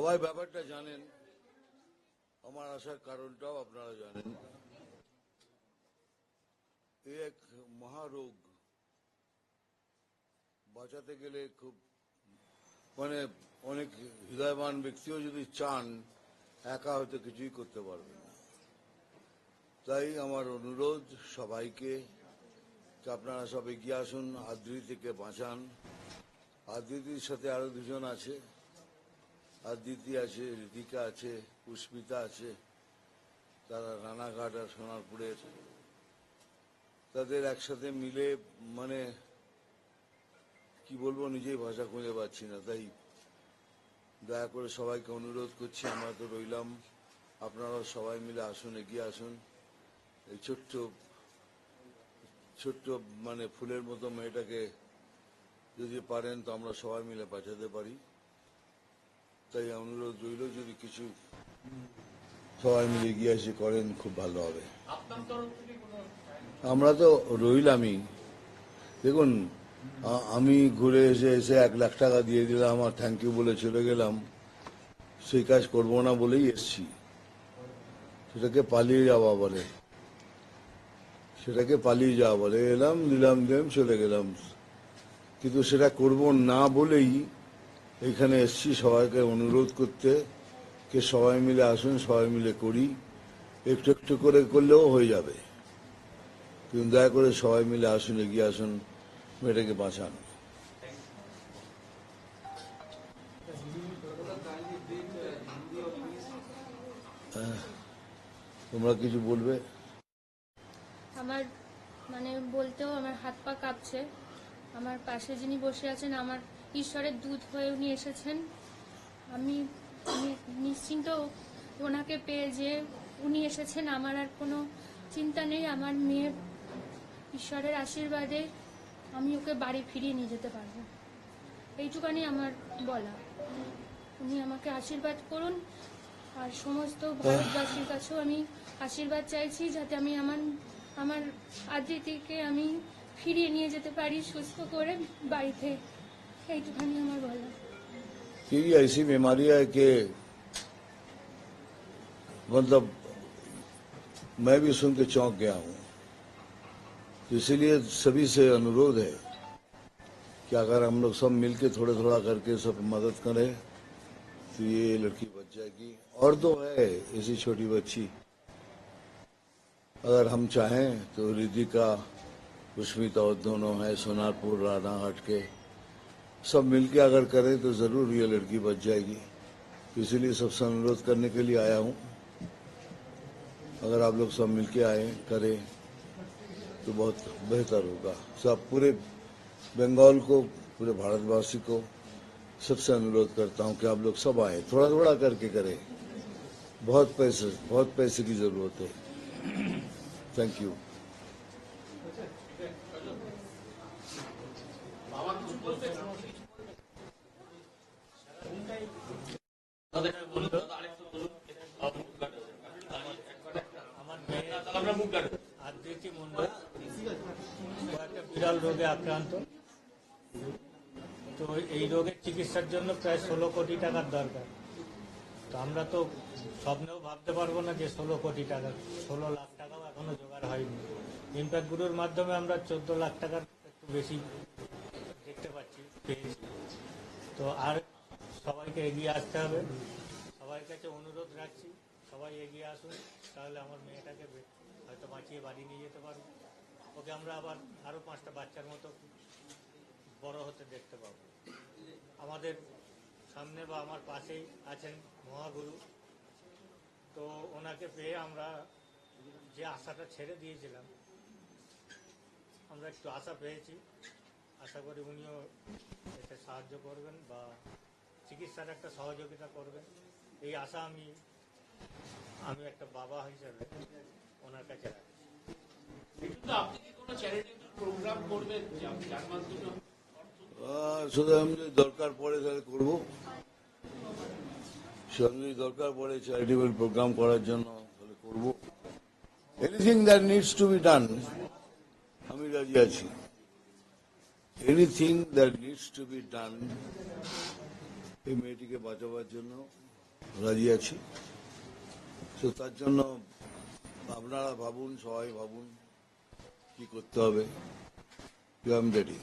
সবাই ব্যাপারটা জানেন। আমার আসার কারণটাও আপনারা জানেন। এক মহারোগ। বাঁচাতে গেলে খুব মানে অনেক হৃদয়বান ব্যক্তিও যদি চান, একা হয়তো কিছুই করতে পারবে না। তাই আমার অনুরোধ সবাইকে আপনারা সব এগিয়ে আসুন আদ্রিতিকে বাঁচান। আদ্রিতির সাথে আরও দুজন আছে। আদিতি আছে ঋতিকা আছে, পুষ্পিতা আছে, তারা রানাঘাট আর সোনারপুরের তাদের একসাথে মিলে মানে কি বলব, নিজেই ভাষা খুঁজে পাচ্ছি না, তাই দয়া করে সবাইকে অনুরোধ করছি, আমরা তো রইলাম। আপনারা সবাই মিলে আসুন, এগিয়ে আসুন। এই ছোট্ট ছোট্ট মানে ফুলের মতো মেয়েটাকে যদি পারেন, তো আমরা সবাই মিলে বাঁচাতে পারি। তাই অনুরোধ রইল যদি কিছু সবাই মিলে এগিয়ে এসে করেন খুব ভালো হবে। আমরা তো রইলামই। দেখুন আমি ঘুরে এসে এসে এক লাখ টাকা দিয়ে দিলাম আর থ্যাংক ইউ বলে চলে গেলাম। সেই কাজ করব না বলেই এসছি। সেটাকে পালিয়ে যাওয়া বলে সেটাকে পালিয়ে যাওয়া বলে এলাম দিলাম দিলাম চলে গেলাম। কিন্তু সেটা করব না বলেই এখানে এসছি সবাইকে অনুরোধ করতে কে সবাই মিলে আসুন, সবাই মিলে করি। একটু একটু করে করলেও হয়ে যাবে। কিন্তু দয়া করে সবাই মিলে আসুন, এগিয়ে আসুন, মেয়েটাকে বাঁচান। তোমরা কিছু বলবে? আমার মানে বলতেও আমার হাত পা কাঁপছে। আমার পাশে যিনি বসে আছেন, আমার ঈশ্বরের দূত হয়ে উনি এসেছেন। আমি নিশ্চিন্ত ওনাকে পেয়ে যে উনি এসেছেন আমার আর কোনো চিন্তা নেই। আমার মেয়ের ঈশ্বরের আশীর্বাদে আমি ওকে বাড়ি ফিরিয়ে নিয়ে যেতে পারব। এইটুকানি আমার বলা। উনি আমাকে আশীর্বাদ করুন। আর সমস্ত ভারতবাসীর কাছেও আমি আশীর্বাদ চাইছি যাতে আমি আমার আমার আদিতিকে আমি ফিরিয়ে নিয়ে যেতে পারি সুস্থ করে বাড়িতে এইটুখানি আমার বলা कि ये ऐसी बीमारी है कि मतलब मैं भी सुन के चौंक गया हूं तो इसीलिए सभी से अनुरोध है कि अगर हम लोग सब मिलके थोड़ा थोड़ा करके सब मदद करें तो ये लड़की बच जाएगी और तो है ऐसी छोटी बच्ची अगर हम चाहें तो रिदिका पुष्मिता और दोनों है सोनारपुर रानाघाट के सब मिलके अगर करें तो ज़रूर ये लड़की बच जाएगी। इसीलिए सबसे अनुरोध करने के लिए आया हूँ। अगर आप लोग सब मिलके आए, करें तो बहुत बेहतर होगा। सब पूरे बंगाल को, पूरे भारतवासी को सबसे अनुरोध करता हूँ कि आप लोग सब आए थोड़ा थोड़ा करके करें। बहुत पैसे बहुत पैसे की ज़रूरत है। थैंक यू আদ্রিতি মন্ডল ও একটা বিড়াল রোগে আক্রান্ত। তো এই রোগের চিকিৎসার জন্য প্রায় ষোলো কোটি টাকার দরকার। তো আমরা তো স্বপ্নেও ভাবতে পারব না যে ষোলো কোটি টাকা, ষোলো লাখ টাকাও এখনও জোগাড় হয়নি। ইম্প্যাক্ট গুরুর মাধ্যমে আমরা চোদ্দ লাখ টাকার একটু বেশি দেখতে পাচ্ছি, পেয়েছি। তো আর সবাইকে এগিয়ে আসতে হবে। সবার কাছে অনুরোধ রাখছি, সবাই এগিয়ে আসুন। তাহলে আমার মেয়েটাকে হয়তো বাঁচিয়ে বাড়ি নিয়ে যেতে পারব ওকে আমরা আবার আরও পাঁচটা বাচ্চার মতো বড় হতে দেখতে পাবো। আমাদের সামনে বা আমার পাশেই আছেন মহাগুরু। তো ওনাকে পেয়ে আমরা যে আশাটা ছেড়ে দিয়েছিলাম, আমরা একটু আশা পেয়েছি। আশা করি উনিও এতে সাহায্য করবেন বা চিকিৎসার একটা সহযোগিতা করবেন। এই আশা আমি আমি একটা বাবা হিসেবে ওনার কাছে আপনি কি কোনো চ্যারিটেবল প্রোগ্রাম করবেন যার মাধ্যমে শুধু আমি যদি দরকার পড়ে তাহলে করব। যদি দরকার পড়ে চ্যারিটেবল প্রোগ্রাম করার জন্য তাহলে করব। Anything that needs to be done আমি রাজি আছি। Anything that needs to be done এই মেয়েটিকে বাঁচাবার জন্য রাজি আছি। তো তার জন্য আপনারা ভাবুন সবাই ভাবুন কি করতে হবে। You ready